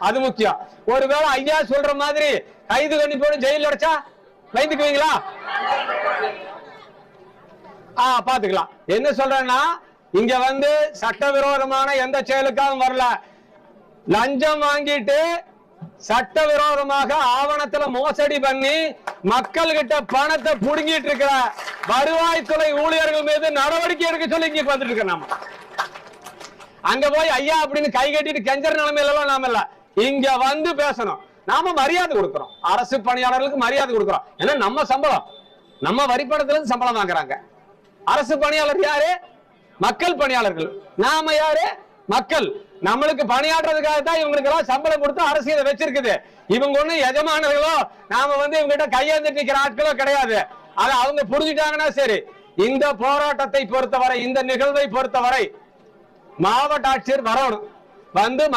அது முக்கியம். ஒருவேளை ஐயா சொல்ற மாதிரி கைது பண்ணி போட்டு ஜெயில அடைச்சா வைத்துக்குவீங்களா ஆஹ் பாத்துக்கலாம் என்ன சொல்றேன்னா இங்க வந்து சட்டவிரோதமான எந்த செயலுக்காகவும் வரல. லஞ்சம் வாங்கிட்டு சட்டவிரோதமாக ஆவணத்துல மோசடி பண்ணி மக்கள் கிட்ட பணத்தை புடுங்கிட்டு இருக்கிற வருவாய்த்துறை ஊழியர்கள் மீது நடவடிக்கை எடுக்க சொல்லி இங்க வந்துட்டு இருக்கோம் நாம. அங்க போய் ஐயா அப்படின்னு கை கட்டிட்டு கெஞ்சற நிலைமையில எல்லாம் நாம இல்ல. இங்க வந்து பேசணும். நாம மரியாதை கொடுக்கிறோம். அரசு பணியாளர்களுக்கு மரியாதை கொடுக்கிறோம். ஏன்னா நம்ம சம்பளம். நம்ம வரிப்படத்துல இருந்து சம்பளம் வாங்குறாங்க. அரசு பணியாளர் யாரு? மக்கள் பணியாளர்கள். நாம யாரு? மக்கள். நம்மளுக்கு பணியாடுறதுக்காக தான் இவங்களுக்கு எல்லாம் சம்பளம் கொடுத்து அரசு இதை வச்சிருக்குது. இவங்க ஒண்ணு எஜமானர்களோ நாம வந்து இவங்க கிட்ட கையேந்து நிக்கிற ஆட்களோ கிடையாது. அதை அவங்க புரிஞ்சுட்டாங்கன்னா சரி. இந்த போராட்டத்தை பொறுத்தவரை இந்த நிகழ்வை பொறுத்தவரை மாவட்ட ஆட்சியர் வரணும். வந்து